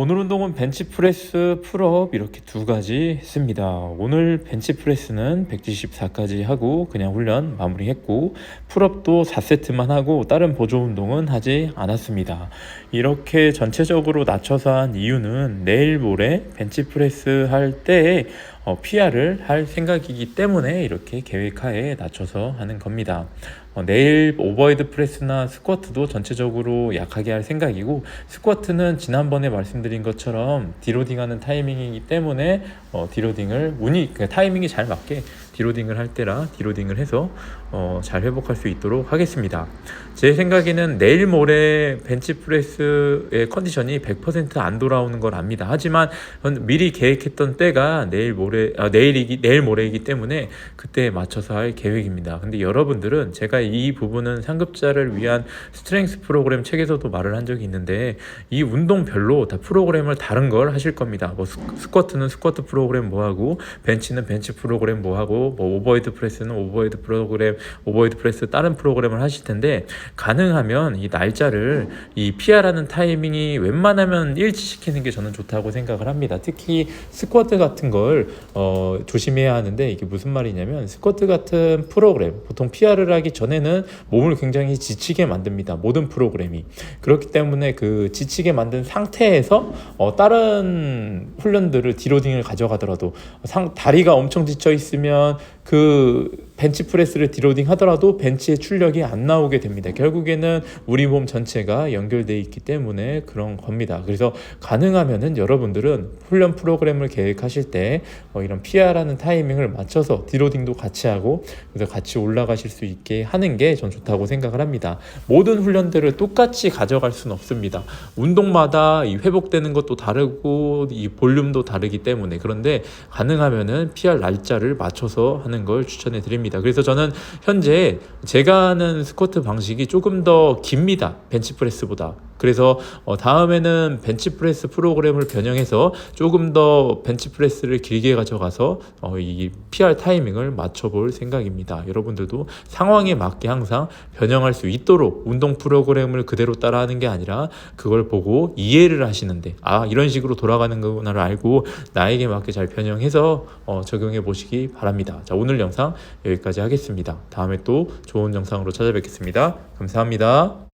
오늘 운동은 벤치프레스, 풀업 이렇게 두 가지 했습니다. 오늘 벤치프레스는 174까지 하고 그냥 훈련 마무리했고 풀업도 4세트만 하고 다른 보조 운동은 하지 않았습니다. 이렇게 전체적으로 낮춰서 한 이유는 내일 모레 벤치프레스 할 때에 어, PR을 할 생각이기 때문에 이렇게 계획하에 낮춰서 하는 겁니다. 어, 내일 오버헤드 프레스나 스쿼트도 전체적으로 약하게 할 생각이고 스쿼트는 지난번에 말씀드린 것처럼 디로딩하는 타이밍이기 때문에 어, 디로딩을 운이 그 타이밍이 잘 맞게 디로딩을 할 때라 디로딩을 해서 어, 잘 회복할 수 있도록 하겠습니다. 제 생각에는 내일 모레 벤치프레스의 컨디션이 100%안 돌아오는 걸 압니다. 하지만 미리 계획했던 때가 내일 모레 아, 내일이기 내일 모레이기 때문에 그때에 맞춰서 할 계획입니다. 근데 여러분들은 제가 이 부분은 상급자를 위한 스트렝스 프로그램 책에서도 말을 한 적이 있는데 이 운동별로 다 프로그램을 다른 걸 하실 겁니다. 뭐 스- 스쿼트는 스쿼트 프로그램 뭐 하고 벤치는 벤치 프로그램 뭐 하고 뭐 오버헤드 프레스는 오버헤드 프로그램 오버헤드 프레스 다른 프로그램을 하실 텐데 가능하면 이 날짜를 이 PR하는 타이밍이 웬만하면 일치시키는 게 저는 좋다고 생각을 합니다. 특히 스쿼트 같은 걸 어, 조심해야 하는데 이게 무슨 말이냐면 스쿼트 같은 프로그램 보통 PR을 하기 전에는 몸을 굉장히 지치게 만듭니다. 모든 프로그램이 그렇기 때문에 그 지치게 만든 상태에서 어, 다른 훈련들을 디로딩을 가져가더라도 상, 다리가 엄청 지쳐 있으면 그 벤치 프레스를 디로딩 하더라도 벤치의 출력이 안 나오게 됩니다. 결국에는 우리 몸 전체가 연결돼 있기 때문에 그런 겁니다. 그래서 가능하면은 여러분들은 훈련 프로그램을 계획하실 때 어, 이런 PR하는 타이밍을 맞춰서 디로딩도 같이 하고 그래서 같이 올라가실 수 있게 하는 게 전 좋다고 생각을 합니다. 모든 훈련들을 똑같이 가져갈 수는 없습니다. 운동마다 이 회복되는 것도 다르고 이 볼륨도 다르기 때문에 그런데 가능하면은 PR 날짜를 맞춰서 하는 걸 추천해 드립 니다. 그래서 저는 현재 제가 하는 스쿼트 방식이 조금 더 깁니다. 벤치프레스보다. 그래서 어, 다음에는 벤치프레스 프로그램을 변형해서 조금 더 벤치프레스를 길게 가져가서 어, 이 PR 타이밍을 맞춰볼 생각입니다. 여러분들도 상황에 맞게 항상 변형할 수 있도록 운동 프로그램을 그대로 따라하는 게 아니라 그걸 보고 이해를 하시는데 아 이런 식으로 돌아가는 거구나를 알고 나에게 맞게 잘 변형해서 어, 적용해 보시기 바랍니다. 자 오늘 영상 여기까지 하겠습니다. 다음에 또 좋은 영상으로 찾아뵙겠습니다. 감사합니다.